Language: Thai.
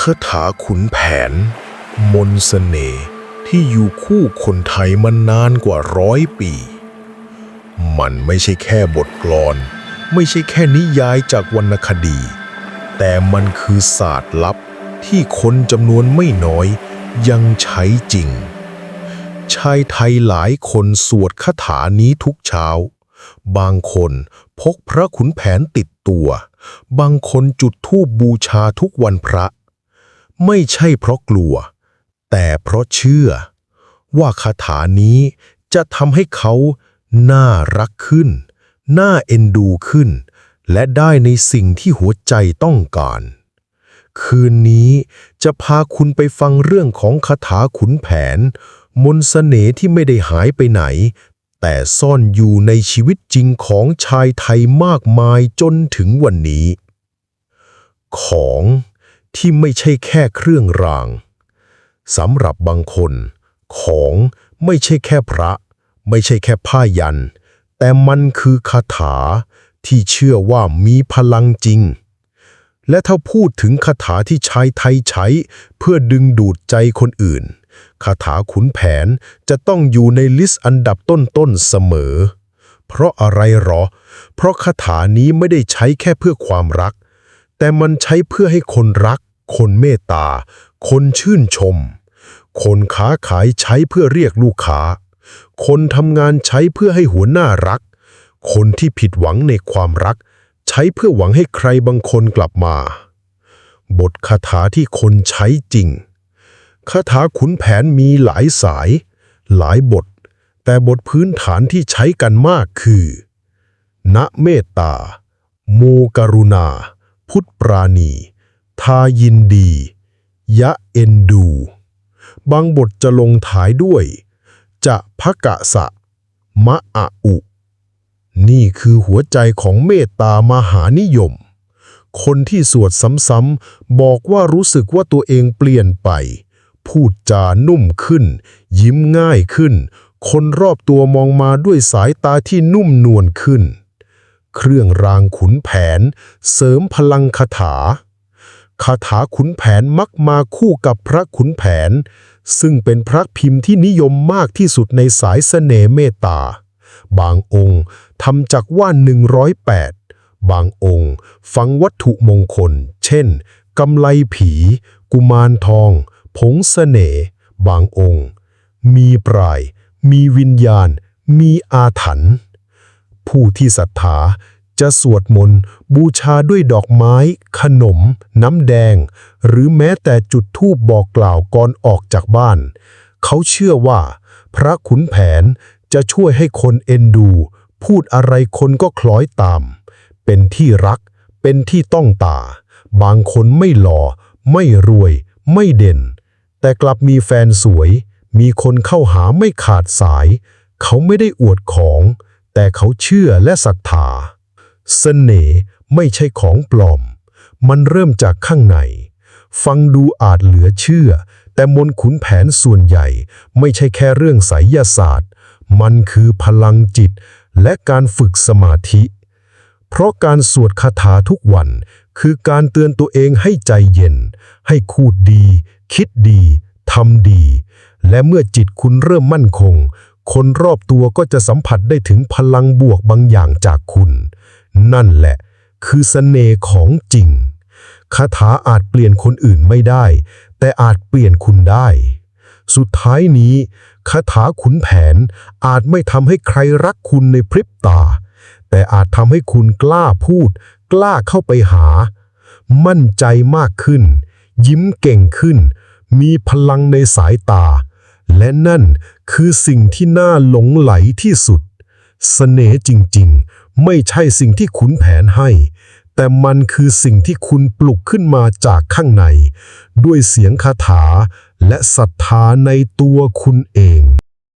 คาถาขุนแผน มนต์เสน่ห์ที่อยู่คู่คนไทยมานานกว่าร้อยปี มันไม่ใช่แค่บทกลอน ไม่ใช่แค่นิยายจากวรรณคดี แต่มันคือศาสตร์ลับที่คนจำนวนไม่น้อยยังใช้จริง ชายไทยหลายคนสวดคาถานี้ทุกเช้า บางคนพกพระขุนแผนติดตัว บางคนจุดธูปบูชาทุกวันพระ ไม่ใช่เพราะกลัว แต่เพราะเชื่อ ว่าคาถานี้จะทำให้เขาน่ารักขึ้น น่าเอ็นดูขึ้น และได้ในสิ่งที่หัวใจต้องการ คืนนี้จะพาคุณไปฟังเรื่องของคาถาขุนแผน มนต์เสน่ห์ที่ไม่ได้หายไปไหน แต่ซ่อนอยู่ในชีวิตจริงของชายไทยมากมายจนถึงวันนี้ ของ ที่ไม่ใช่แค่เครื่องรางสำหรับบางคน ของไม่ใช่แค่พระ ไม่ใช่แค่ผ้ายัน แต่มันคือคาถาที่เชื่อว่ามีพลังจริง และถ้าพูดถึงคาถาที่ชายไทยใช้ เพื่อดึงดูดใจคนอื่น คาถาขุนแผนจะต้องอยู่ในลิสต์อันดับต้นๆเสมอ เพราะอะไรหรอ เพราะคาถานี้ไม่ได้ใช้แค่เพื่อความรัก แต่มันใช้เพื่อให้คนรัก คนเมตตา คนชื่นชม คนค้าขายใช้เพื่อเรียกลูกค้า คนทำงานใช้เพื่อให้หัวหน้ารัก คนที่ผิดหวังในความรัก ใช้เพื่อหวังให้ใครบางคนกลับมา บทคาถาที่คนใช้จริง คาถาขุนแผนมีหลายสาย หลายบท แต่บทพื้นฐานที่ใช้กันมากคือ ณเมตตา โมกรุณา พุทธปราณี ทายินดี ยะเอ็นดู บางบทจะลงท้ายด้วย จะพะกะสะ มะอะอุ นี่คือหัวใจของเมตตามหานิยม คนที่สวดซ้ำๆบอกว่ารู้สึกว่าตัวเองเปลี่ยนไป พูดจานุ่มขึ้น ยิ้มง่ายขึ้น คนรอบตัวมองมาด้วยสายตาที่นุ่มนวลขึ้น เครื่องรางขุนแผน เสริมพลังคาถา คาถาขุนแผนมักมาคู่กับพระขุนแผน ซึ่งเป็นพระพิมพ์ที่นิยมมากที่สุดในสายเสน่ห์เมตตา บางองค์ทำจากว่าน108 บางองค์ฝังวัตถุมงคล เช่นกำไลผี กุมารทอง ผงเสน่ห์บางองค์ มีปลาย มีวิญญาณ มีอาถรรพ์ ผู้ที่ศรัทธาจะสวดมนต์บูชาด้วยดอกไม้ ขนม น้ำแดง หรือแม้แต่จุดธูปบอกกล่าวก่อนออกจากบ้าน เขาเชื่อว่า พระขุนแผนจะช่วยให้คนเอ็นดู พูดอะไรคนก็คล้อยตาม เป็นที่รัก เป็นที่ต้องตา บางคนไม่หล่อ ไม่รวย ไม่เด่น แต่กลับมีแฟนสวย มีคนเข้าหาไม่ขาดสาย เขาไม่ได้อวดของ แต่เขาเชื่อและศรัทธาเสน่ห์ไม่ใช่ของปลอม มันเริ่มจากข้างใน ฟังดูอาจเหลือเชื่อ แต่มนขุนแผนส่วนใหญ่ ไม่ใช่แค่เรื่องไสยศาสตร์ มันคือพลังจิตและการฝึกสมาธิ เพราะการสวดคาถาทุกวัน คือการเตือนตัวเองให้ใจเย็น ให้คูดดี คิดดีทำดี และเมื่อจิตคุณเริ่มมั่นคง คนรอบตัวก็จะสัมผัสได้ถึงพลังบวกบางอย่างจากคุณ นั่นแหละ คือเสน่ห์ของจริง คาถาอาจเปลี่ยนคนอื่นไม่ได้ แต่อาจเปลี่ยนคุณได้ สุดท้ายนี้ คาถาขุนแผนอาจไม่ทำให้ใครรักคุณในพริบตา แต่อาจทำให้คุณกล้าพูด กล้าเข้าไปหา มั่นใจมากขึ้น ยิ้มเก่งขึ้น มีพลังในสายตา และนั่นคือสิ่งที่น่าหลงไหลที่สุดเสน่ห์จริงๆ ไม่ใช่สิ่งที่ขุนแผนให้ แต่มันคือสิ่งที่คุณปลุกขึ้นมาจากข้างใน ด้วยเสียงคาถาและศรัทธาในตัวคุณเอง